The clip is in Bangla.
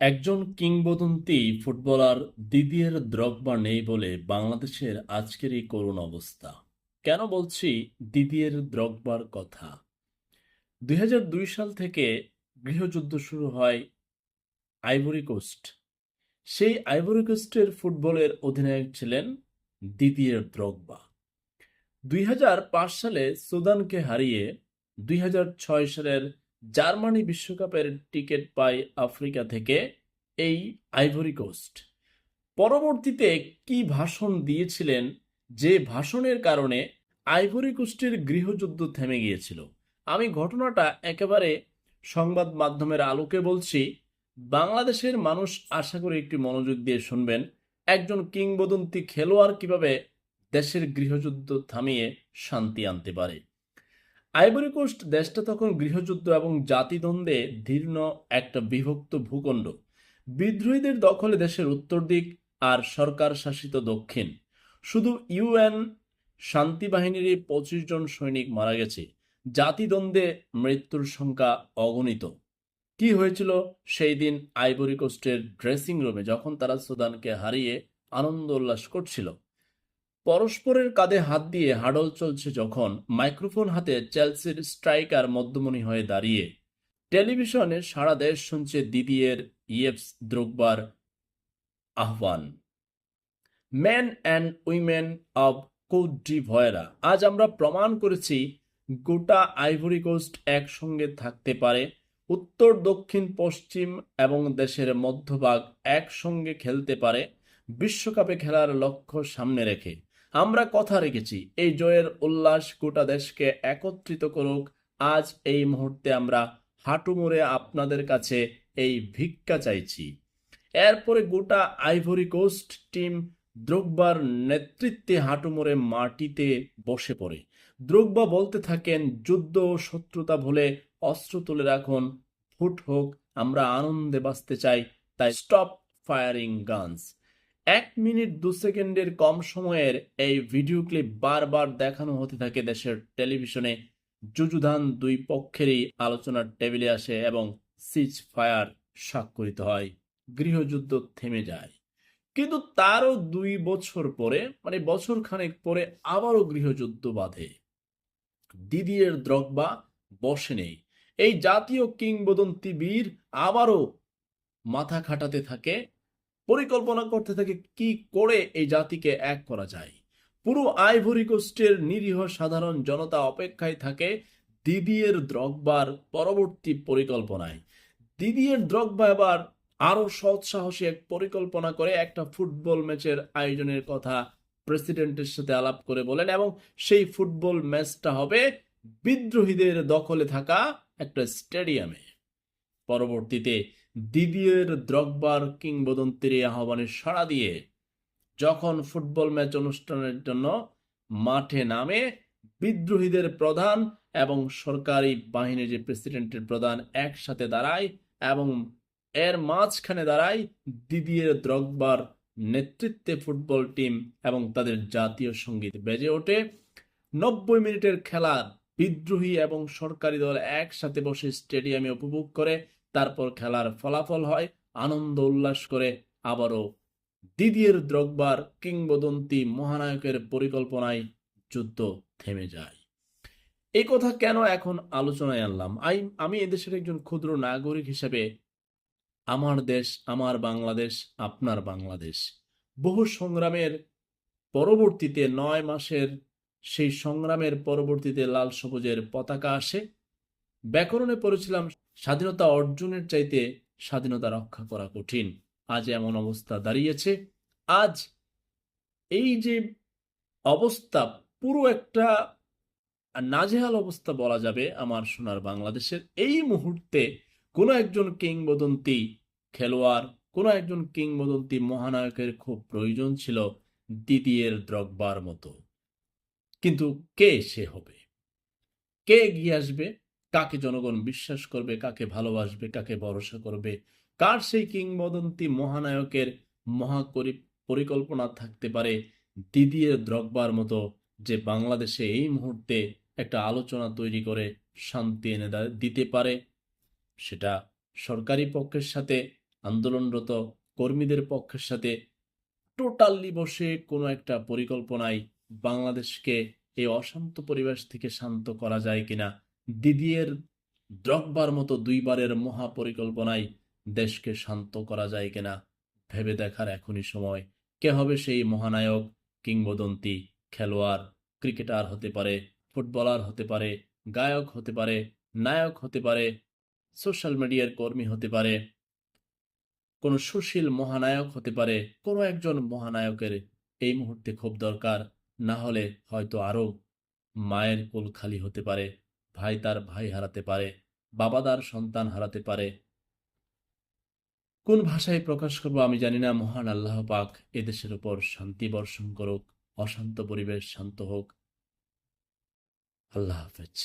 একজন কিংবদন্তি ফুটবলার দিদিয়ের দ্রগবা নেই বলে বাংলাদেশের আজকের এই করুণ অবস্থা। কেন বলছি দিদিয়ের দ্রগবার কথা? দুই হাজার দুই সাল থেকে গৃহযুদ্ধ শুরু হয় আইভরি কোস্ট। সেই আইভরি কোস্টের ফুটবলের অধিনায়ক ছিলেন দিদিয়ের দ্রগবা দুই হাজার পাঁচ সালে সুদানকে হারিয়ে দুই হাজার ছয় সালের জার্মানি বিশ্বকাপের টিকিট পায় আফ্রিকা থেকে এই আইভরি কোস্ট। পরবর্তীতে কি ভাষণ দিয়েছিলেন যে ভাষণের কারণে আইভরি কোস্টের গৃহযুদ্ধ থেমে গিয়েছিল? আমি ঘটনাটা একেবারে সংবাদ মাধ্যমের আলোকে বলছি। বাংলাদেশের মানুষ আশা করি একটি মনোযোগ দিয়ে শুনবেন। একজন কিংবদন্তি খেলোয়াড় কীভাবে দেশের গৃহযুদ্ধ থামিয়ে শান্তি আনতে পারে। আইভরি কোস্ট দেশটা তখন গৃহযুদ্ধ এবং জাতিদ্বন্দ্বে দীর্ণ একটা বিভক্ত ভূখণ্ড। বিদ্রোহীদের দখলে দেশের উত্তর দিক আর সরকার শাসিত দক্ষিণ। শুধু ইউএন শান্তি বাহিনীর পঁচিশ জন সৈনিক মারা গেছে। জাতিদ্বন্দ্বে মৃত্যুর সংখ্যা অগণিত। কি হয়েছিল? সেই দিন আইভরি কোস্টের ড্রেসিং রুমে যখন তারা সুদানকে হারিয়ে আনন্দ উল্লাস করছিল। পরস্পরের কাঁধে হাত দিয়ে হাডল চলছে যখন মাইক্রোফোন হাতে চেলসির স্ট্রাইকার মধ্যমণি হয়ে দাঁড়িয়ে টেলিভিশনে সারা দেশ শুনছে দিদিয়ের ইয়েপস দ্রোগবার আহ্বান। Man and women of Cote D ভয়েরা, আজ আমরা প্রমাণ করেছি গোটা আইভরি কোস্ট একসঙ্গে থাকতে পারে। উত্তর, দক্ষিণ, পশ্চিম এবং দেশের মধ্যভাগ একসঙ্গে খেলতে পারে। বিশ্বকাপে খেলার লক্ষ্য সামনে রেখে আমরা কথা রেখেছি, এই জয়ের উল্লাস গোটা দেশকে একত্রিত করুক। আজ এই মুহূর্তে আমরা হাঁটু মুড়ে আপনাদের কাছে এই ভিক্ষা চাইছি। এরপরে গোটা আইভরি কোস্ট টিম দ্রোগবার নেতৃত্বে হাঁটু মোড়ে মাটিতে বসে পড়ে। দ্রোগবা বলতে থাকেন, যুদ্ধ ও শত্রুতা ভুলে অস্ত্র তুলে রাখুন, ফুট হোক, আমরা আনন্দে বাঁচতে চাই, তাই স্টপ ফায়ারিং গানস এক মিনিট দু সেকেন্ডের কম সময়ের এই ভিডিও ক্লিপ বারবার দেখানো হতে থাকে দেশের টেলিভিশনে। যুযুধান দুই পক্ষেরই আলোচনার টেবিলে আসে এবং সিজ ফায়ার স্বাক্ষরিত হয়। গৃহযুদ্ধ থেমে যায়। কিন্তু তারও দুই বছর পরে মানে বছর খানেক পরে আবারও গৃহযুদ্ধ বাঁধে। দিদিয়ের দ্রগবা বসে নেই। এই জাতীয় কিংবদন্তি বীর আবারও মাথা খাটাতে থাকে পরিকল্পনা করতে থাকে কি করে এই জাতিকে এক করা যায়। পুরো আইভরি কোস্টের নিরীহ সাধারণ জনতা অপেক্ষায় থাকে দিদিয়ের দ্রগবার পরবর্তী পরিকল্পনায়। দিদিয়ের দ্রগবা এবার আরও সৎ সাহসী এক পরিকল্পনা করে একটা ফুটবল ম্যাচের আয়োজনের কথা প্রেসিডেন্টের সাথে আলাপ করে বলেন এবং সেই ফুটবল ম্যাচটা হবে বিদ্রোহীদের দখলে থাকা একটা স্টেডিয়ামে। পরবর্তীতে দিদিয়ের দ্রগবার কিংবদন্তির আহ্বানে সাড়া দিয়ে যখন ফুটবল ম্যাচ অনুষ্ঠানের জন্য মাঠে নামে, বিদ্রোহীদের প্রধান এবং সরকারি বাহিনীর যে প্রেসিডেন্টের প্রধান একসাথে দাঁড়ায় এবং এর মাঝখানে দাঁড়ায় দিদিয়ের দ্রগবার নেতৃত্বে ফুটবল টিম এবং তাদের জাতীয় সংগীত বেজে ওঠে। নব্বই মিনিটের খেলা বিদ্রোহী এবং সরকারি দল একসাথে বসে স্টেডিয়ামে উপভোগ করে। তারপর খেলার ফলাফল হয়। আনন্দ উল্লাস করে আবারও দিদিয়ের দ্রগবার কিংবদন্তি মহানায়কের পরিকল্পনায় যুদ্ধ থেমে যায়। এই কথা কেন এখন আলোচনায় আনলাম? আমি এদেশের একজন ক্ষুদ্র নাগরিক হিসেবে আমার দেশ, আমার বাংলাদেশ, আপনার বাংলাদেশ। বহু সংগ্রামের পরবর্তীতে নয় মাসের সেই সংগ্রামের পরবর্তীতে লাল সবুজের পতাকা আসে। ব্যাকরণে পড়েছিলাম স্বাধীনতা অর্জনের চাইতে স্বাধীনতা রক্ষা করা কঠিন। আজ এমন অবস্থা দাঁড়িয়েছে। আজ এই যে অবস্থা, পুরো একটা নাজেহাল অবস্থা বলা যাবে আমার সোনার বাংলাদেশের। এই মুহূর্তে কোনো একজন কিংবদন্তি খেলোয়াড়, কোনো একজন কিংবদন্তি মহানায়কের খুব প্রয়োজন ছিল দিদিয়ের দ্রগবার মতো। কিন্তু কে সে হবে? কে এগিয়ে আসবে? কাকে জনগণ বিশ্বাস করবে, কাকে ভালোবাসবে, কাকে ভরসা করবে, কার সেই কিংবদন্তি মহানায়কের মহা পরিকল্পনা থাকতে পারে দিদিয়ের দ্রগবার মতো যে বাংলাদেশে এই মুহূর্তে একটা আলোচনা তৈরি করে শান্তি এনে দিতে পারে? সেটা সরকারি পক্ষের সাথে, আন্দোলনরত কর্মীদের পক্ষের সাথে টোটালি বসে কোনো একটা পরিকল্পনায় বাংলাদেশকে এই অশান্ত পরিবেশ থেকে শান্ত করা যায় কিনা দিদিয়ের দ্রগবার মতো দুইবারের মহাপরিকল্পনায় দেশকে শান্ত করা যায় কিনা ভেবে দেখার এখনই সময়। কে হবে সেই মহানায়ক, কিংবদন্তি, খেলোয়াড়, ক্রিকেটার হতে পারে, ফুটবলার হতে পারে, গায়ক হতে পারে, নায়ক হতে পারে, সোশ্যাল মিডিয়ার কর্মী হতে পারে, কোনো সুশীল মহানায়ক হতে পারে, কোনো একজন মহানায়কের এই মুহূর্তে খুব দরকার, না হলে হয়তো আরও মায়ের কোল খালি হতে পারে। ভাই তার ভাই হারাতে পারে, বাবা তার সন্তান হারাতে পারে। কোন ভাষায় প্রকাশ করব আমি জানি না, মহান আল্লাহ পাক এদেশের উপর শান্তি বর্ষণ করুক, অশান্ত পরিবেশ শান্ত হোক। আল্লাহ হাফেজ।